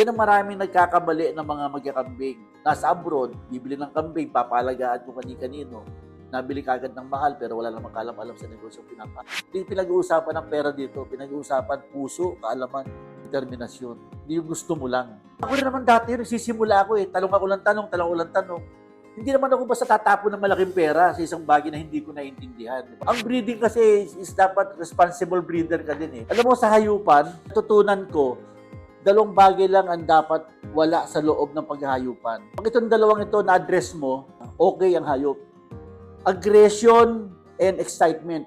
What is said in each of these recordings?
Yan ang maraming nagkakamali ng mga magkakambing. Nasa abroad, bibili ng kambing, papalagaan kung kani-kanino. Nabili kagad ng mahal pero wala namang kalam-alam sa negosyo pinapa. Hindi pinag-uusapan ng pera dito, pinag-uusapan puso, kaalaman, determinasyon. Hindi yung gusto mo lang. Ako rin naman dati, nagsisimula ako eh. Talong ako lang tanong, talong ako lang tanong. Hindi naman ako basta tatapon ng malaking pera sa isang bagay na hindi ko naiintindihan. Ang breeding kasi is, is dapat responsible breeder ka din eh. Alam mo sa hayupan, natutunan ko, dalawang bagay lang ang dapat wala sa loob ng paghahayupan. Pag itong dalawang ito na-address mo, okay ang hayop. Aggression and excitement.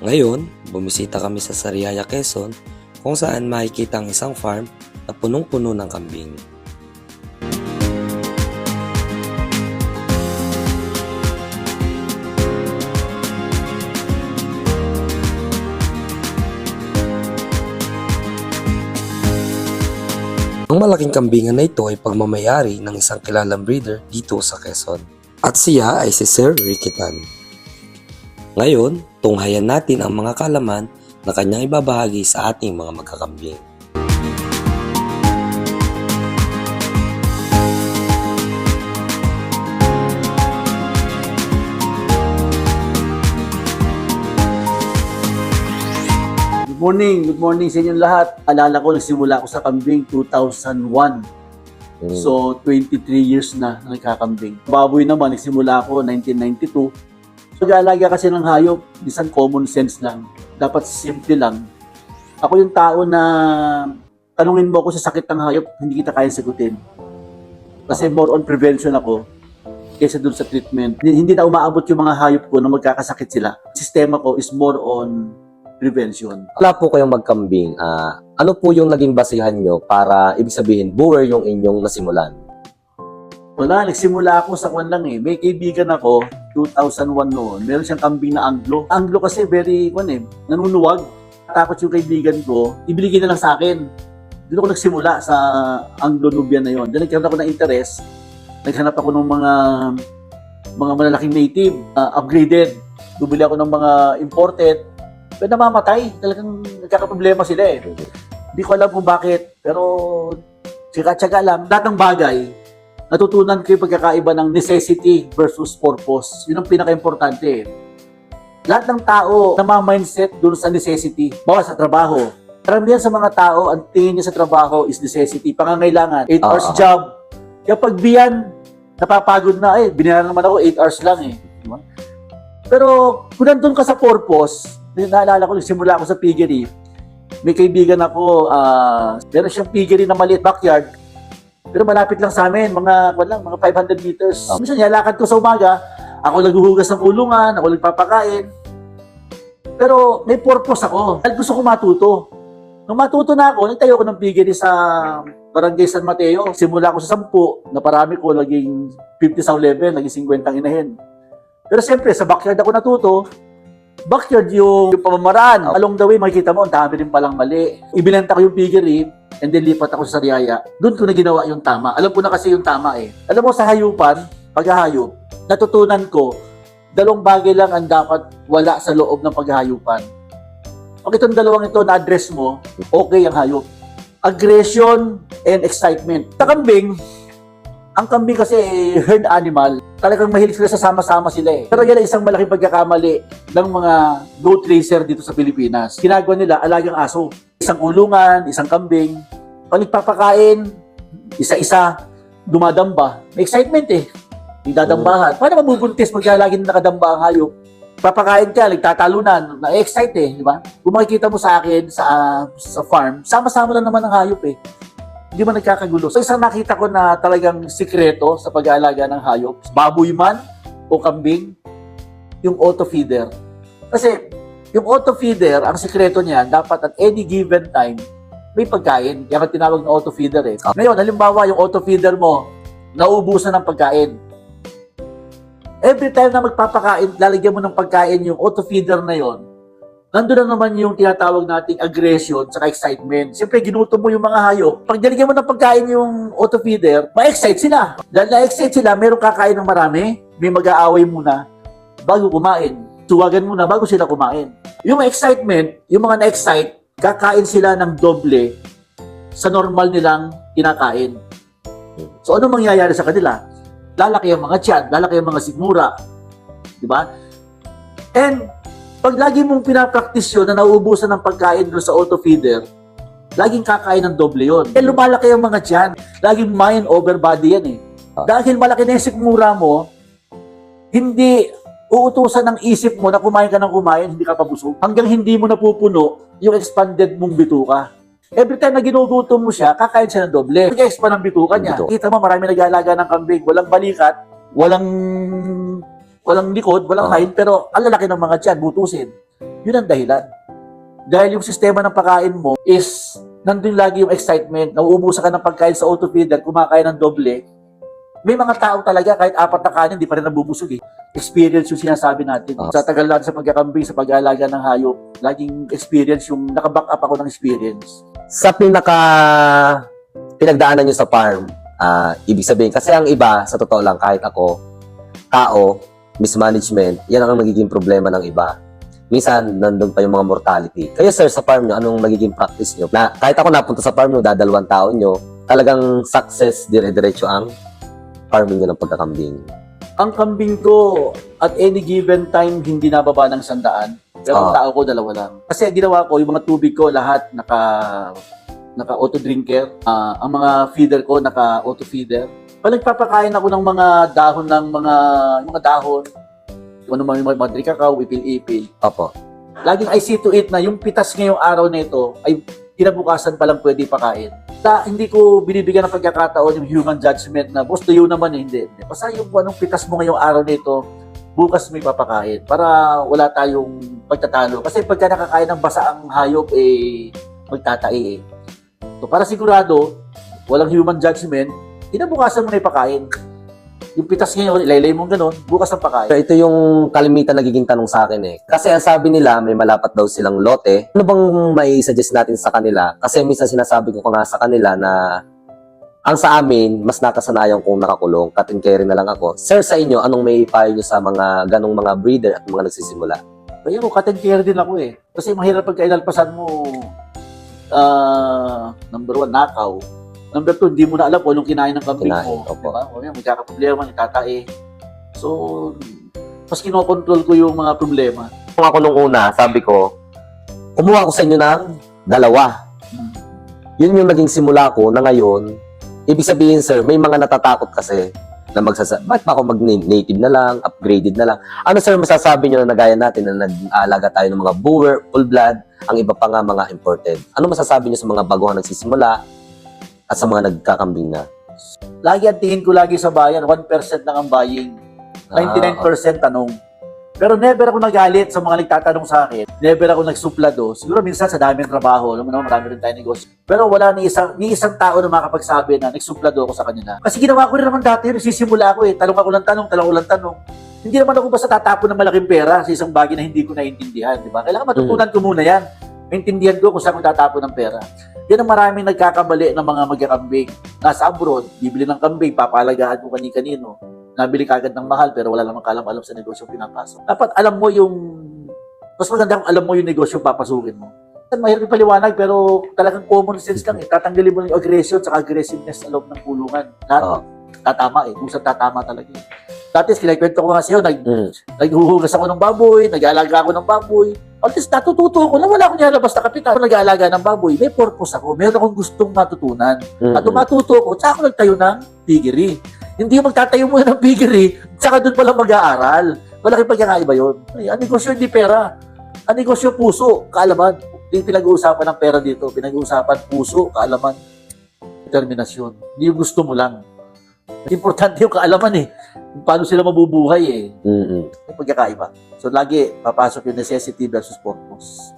Ngayon, bumisita kami sa Sariaya, Quezon kung saan makikita ang isang farm na punong-puno ng kambing. Ang malaking kambingan na ito ay pagmamayari ng isang kilalang breeder dito sa Quezon. At siya ay si Sir Ricky Tan. Ngayon, tunghayan natin ang mga kalaman na kanyang ibabahagi sa ating mga magkakambing. Good morning, good morning sa inyong lahat. Alala ko, nagsimula ako sa kambing 2001. So, 23 years na na nagkakambing. Baboy naman, nagsimula ako 1992. So, alaga kasi ng hayop, bisan common sense lang. Dapat simple lang. Ako yung tao na tanungin mo ako sa sakit ng hayop, hindi kita kaya sagutin. Kasi more on prevention ako kaysa dun sa treatment. Hindi, hindi na umaabot yung mga hayop ko na magkakasakit sila. Sistema ko is more on prevention. Wala po kayong magkambing. Ah, ano po yung naging basihan nyo para ibig sabihin buwer yung inyong nasimulan? Wala, nagsimula ako sa kwan lang eh. May kaibigan ako, 2001 noon. Meron siyang kambing na Anglo. Anglo kasi very, kwan eh, nanunuwag. Takot yung kaibigan ko, ibigay na lang sa akin. Doon ako nagsimula sa Anglo Nubian na yon. Doon nagkaroon ako ng interest. Naghanap ako ng mga mga malalaking native, uh, upgraded. Bumili ako ng mga imported. Pero namamatay. Talagang nagkakaproblema sila eh. Hindi ko alam kung bakit. Pero tsaka-tsaka lang. Lahat ng bagay, natutunan ko yung pagkakaiba ng necessity versus purpose. Yun ang pinaka-importante. Lahat ng tao na mindset dun sa necessity. Bawa sa trabaho. Karamihan sa mga tao, ang tingin niya sa trabaho is necessity. Pangangailangan. 8 hours Oo. job. Kapag biyan, napapagod na eh. Binayaran naman ako 8 hours lang eh. Di ba? Pero kung nandun ka sa purpose, naalala ko, simula ako sa piggery, may kaibigan ako, ah, meron siyang piggery na maliit backyard, pero malapit lang sa amin, mga, wala, mga 500 meters. Oh. Minsan, nilakad ko sa umaga, ako naghuhugas ng kulungan, ako nagpapakain. Pero may purpose ako. Dahil gusto ko matuto. Nung matuto na ako, nagtayo ko ng piggery sa Barangay San Mateo. Simula ko sa 10, naparami ko, naging 50 sa 11, naging 50 ang inahin. Pero siyempre, sa backyard ako natuto. Backyard yung, yung pamamaraan. Along the way, makikita mo, ang dami rin palang mali. Ibinenta ko yung piggery, and then lipat ako sa Sariaya. Doon ko na ginawa yung tama. Alam ko na kasi yung tama eh. Alam mo, sa hayupan, paghahayop, natutunan ko, dalawang bagay lang ang dapat wala sa loob ng paghahayupan. Pag itong dalawang ito na-address mo, okay ang hayop. Aggression and excitement. Sa kambing, ang kambing kasi herd animal, talagang mahilig sila sa sama-sama sila eh. Pero yan ay isang malaking pagkakamali ng mga goat racer dito sa Pilipinas. Ginagawa nila alagang aso. Isang ulungan, isang kambing. Pag nagpapakain, isa-isa, dumadamba. May excitement eh. Yung dadambahan. Paano mabubuntis pag lagi na nakadamba ang hayop? Papakain ka, nagtatalunan, na-excite eh, di ba? Kung makikita mo sa akin sa sa farm, sama-sama lang naman ang hayop eh. Hindi man nagkakagulo. So isang nakita ko na talagang sikreto sa pag-aalaga ng hayop, baboy man o kambing, yung auto feeder. Kasi yung auto feeder, ang sikreto niya, dapat at any given time, may pagkain. Ang tinawag na auto feeder eh. Ngayon, halimbawa yung auto feeder mo, nauubusan ng pagkain. Every time na magpapakain, lalagyan mo ng pagkain yung auto feeder na yon. Nandun na naman yung tinatawag nating aggression at excitement. Siyempre, ginutom mo yung mga hayop. Pag nilagyan mo ng pagkain yung auto feeder, ma-excite sila. Dahil na-excite sila, meron kakain ng marami, may mag-aaway muna. bago kumain. Tuwagan muna bago sila kumain. Yung excitement, yung mga na-excite, kakain sila ng doble sa normal nilang kinakain. So ano mangyayari sa kanila? Lalaki ang mga tiyan, lalaki ang mga sigmura. Di ba? And pag lagi mong pinapractice yun na nauubusan ng pagkain doon sa auto feeder, laging kakain ng doble yun. Eh lumalaki ang mga tiyan. Laging mind over body yan eh. Ah. Dahil malaki na yung sigmura mo, hindi uutusan ng isip mo na kumain ka ng kumain, hindi ka pabusog. Hanggang hindi mo napupuno yung expanded mong bituka. Every time na ginugutom mo siya, kakain siya ng doble. Nag-expand ang bituka niya. Kita mo, marami nag-aalaga ng kambing. Walang balikat, walang walang likod, walang Ah. hind, pero ang lalaki ng mga tiyan, butusin. Yun ang dahilan. Dahil yung sistema ng pagkain mo is nandun lagi yung excitement, nauubusan ka ng pagkain sa auto feeder, kumakain ng doble. May mga tao talaga, kahit apat na kanin, di pa rin nabubusog eh. Experience yung sinasabi natin. Ah. Sa tagal natin sa pagkakambing, sa pag-aalaga ng hayop, laging experience yung nakaback up ako ng experience. Sa pinaka pinagdaanan nyo sa farm, ah, ibig sabihin, kasi ang iba, sa totoo lang, kahit ako, tao, mismanagement, yan ang nagiging problema ng iba. Minsan, nandun pa yung mga mortality. Kayo, sir, sa farm nyo, anong nagiging practice nyo? Na, kahit ako napunta sa farm nyo, dadalawang taon nyo, talagang success, dire-diretso ang farming nyo ng pagkakambing. Ang kambing ko, at any given time, hindi nababa ng sandaan. Pero ang Ah. tao ko, dalawa lang. Kasi ang ginawa ko, yung mga tubig ko, lahat naka naka auto drinker. Ah, ang mga feeder ko, naka auto feeder. Pag nagpapakain ako ng mga dahon ng mga mga dahon, kung ano man yung mga drink kakao, ipil-ipil. Opo. Laging I see to it na yung pitas ngayong araw na ito ay kinabukasan pa lang pwede pakain. Ta, hindi ko binibigyan ng pagkakataon yung human judgment na, boss, tuyo naman eh. Hindi. hindi. Basta yung anong pitas mo ngayong araw na ito, bukas may papakain para wala tayong pagtatalo. Kasi pagka nakakain ng basa ang hayop, eh, magtatai eh. So, para sigurado, walang human judgment, kinabukasan mo na ipakain. Yung pitas ngayon, ilaylay mo ganun, bukas ang pakain. Ito yung kalimitan nagiging tanong sa akin eh. Kasi ang sabi nila, may malapat daw silang lote. Ano bang may suggest natin sa kanila? Kasi minsan sinasabi ko nga sa kanila na ang sa amin, mas nakasanayan kong nakakulong. Cut and carry na lang ako. Sir, sa inyo, anong may payo nyo sa mga ganong mga breeder at mga nagsisimula? Kaya ko, cut and care din ako eh. Kasi mahirap pagka inalpasan mo, ah, number one, nakaw. Number two, hindi mo na alam kung anong kinain ng kambing Kinain, mo. opo. Diba? O yan, magkakaproblema, itatae. So, mas kinokontrol ko yung mga problema. Kung ako nung una, sabi ko, kumuha ko sa inyo ng dalawa. Hmm. Yun yung naging simula ko na ngayon, ibig sabihin sir, may mga natatakot kasi na magsasa, bakit pa ako mag-native na lang, upgraded na lang? Ano sir masasabi nyo na nagaya natin na nag-aalaga tayo ng mga brewer, full blood, ang iba pa nga mga imported? Ano masasabi nyo sa mga baguhan nagsisimula at sa mga nagkakambing na? Lagi ang tingin ko lagi sa bayan, 1% lang ang buying. Ah, 99% tanong. Pero never ako nagalit sa mga nagtatanong sa akin. Never ako nagsuplado. Siguro minsan sa daming trabaho, alam mo naman, marami rin tayo negosyo. Pero wala ni isang, ni isang tao na makapagsabi na nagsuplado ako sa kanila. Kasi ginawa ko rin naman dati, nagsisimula ako eh. Talong ako lang tanong, talong ako lang tanong. Hindi naman ako basta tatapon ng malaking pera sa isang bagay na hindi ko naiintindihan, di ba? Kailangan matutunan ko muna yan. Maintindihan ko kung saan ko tatapon ng pera. Yan ang maraming nagkakamali ng mga magkakambing. Nasa abroad, bibili ng kambing, papalagaan mo kani-kanino nabili kagad ng mahal pero wala namang kalam-alam sa negosyo pinapasok. Dapat alam mo yung mas maganda kung alam mo yung negosyo papasukin mo. Mahirap ipaliwanag pero talagang common sense lang eh. Tatanggalin mo yung aggression sa aggressiveness sa loob ng kulungan. Lahat Oo. tatama eh. Kung saan tatama talaga eh. Dati, kinakwento ko nga sa'yo, nag, Mm. naghuhugas ako ng baboy, nag-aalaga ako ng baboy. At least natututo ako na wala akong nilalabas na kapitan. Kung nag-aalaga ng baboy, may purpose ako. Meron akong gustong matutunan. Mm. At matuto ko, tsaka ako nagtayo ng piggery. Hindi magtatayo muna ng piggery, tsaka doon pala mag-aaral. Malaking pagkakaiba yun. Ay, ang negosyo hindi pera. Ang negosyo puso, kaalaman. Hindi pinag-uusapan ng pera dito. Pinag-uusapan puso, kaalaman, determinasyon. Hindi yung gusto mo lang. Importante yung kaalaman eh. Paano sila mabubuhay eh. Mm-mm. May pagkakaiba. So lagi papasok yung necessity versus purpose.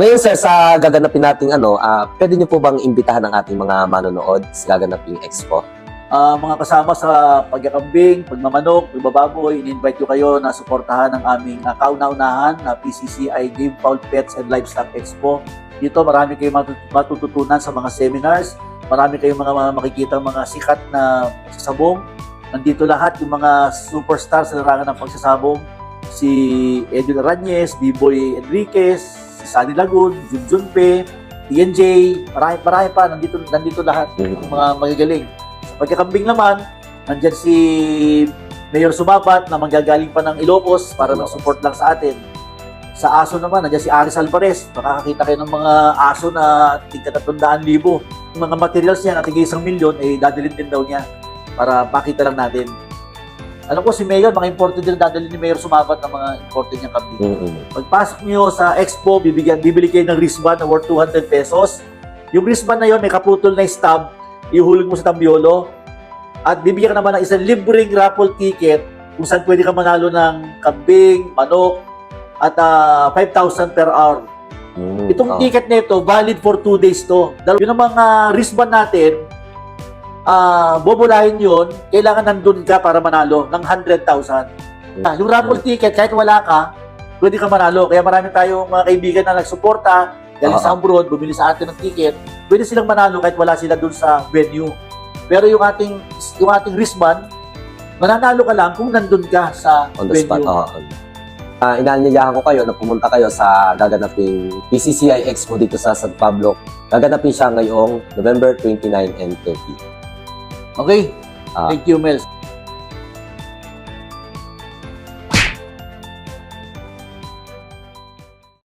Ngayon sir, sa gaganapin nating ano, ah, pwede nyo po bang imbitahan ang ating mga manonood sa gaganaping expo? Ah, mga kasama sa pagkakambing, pagmamanok, pagbababoy, in-invite ko kayo na suportahan ang aming uh, kauna-unahan na PCCI Game Fowl Pets and Livestock Expo. Dito marami kayong matut- matututunan sa mga seminars, marami kayong mga, mga makikita mga sikat na pagsasabong. Nandito lahat yung mga superstars sa larangan ng pagsasabong. si Edwin Aranyes, B-Boy Enriquez, si Sunny Lagun, Junjun Pe, TNJ, marami, marami pa, nandito, nandito lahat Mm. ng mga magagaling. Sa pagkakambing naman, nandyan si Mayor Sumabat na manggagaling pa ng Ilocos para Ilocos. mag-support lang sa atin. Sa aso naman, nandiyan si Aris Alvarez. Makakakita kayo ng mga aso na tigka 300,000. Yung mga materials niya na tigil isang milyon, eh dadalhin din daw niya para makita lang natin. Alam ko si Mayor, mga imported din dadalhin ni Mayor Sumabat ng mga imported niyang kambing. Mm-mm. Pagpasok niyo sa expo, bibigyan, bibili kayo ng wristband na worth 200 pesos. Yung wristband na yon may kaputol na stub, ihulog mo sa tambiolo. At bibigyan ka naman ng isang libreng raffle ticket kung saan pwede ka manalo ng kambing, manok, at ah, 5,000 per hour. Mm. Itong Oh. ticket nito, valid for 2 days to. Dal- Yun ang mga wristband natin, ah bobolahin yun, kailangan nandun ka para manalo ng 100,000. Ah, yung raffle ticket, kahit wala ka, pwede ka manalo. Kaya marami tayong mga kaibigan na nagsuporta, galing sa Oo. abroad, bumili sa atin ng ticket, pwede silang manalo kahit wala sila dun sa venue. Pero yung ating yung ating wristband, mananalo ka lang kung nandun ka sa on the spot. venue. Oo. Ah, inaanyayahan ko kayo na pumunta kayo sa gaganaping PCCI Expo dito sa San Pablo. Gaganapin siya ngayong November 29 and 30. Okay? Ah. Thank you, Mel.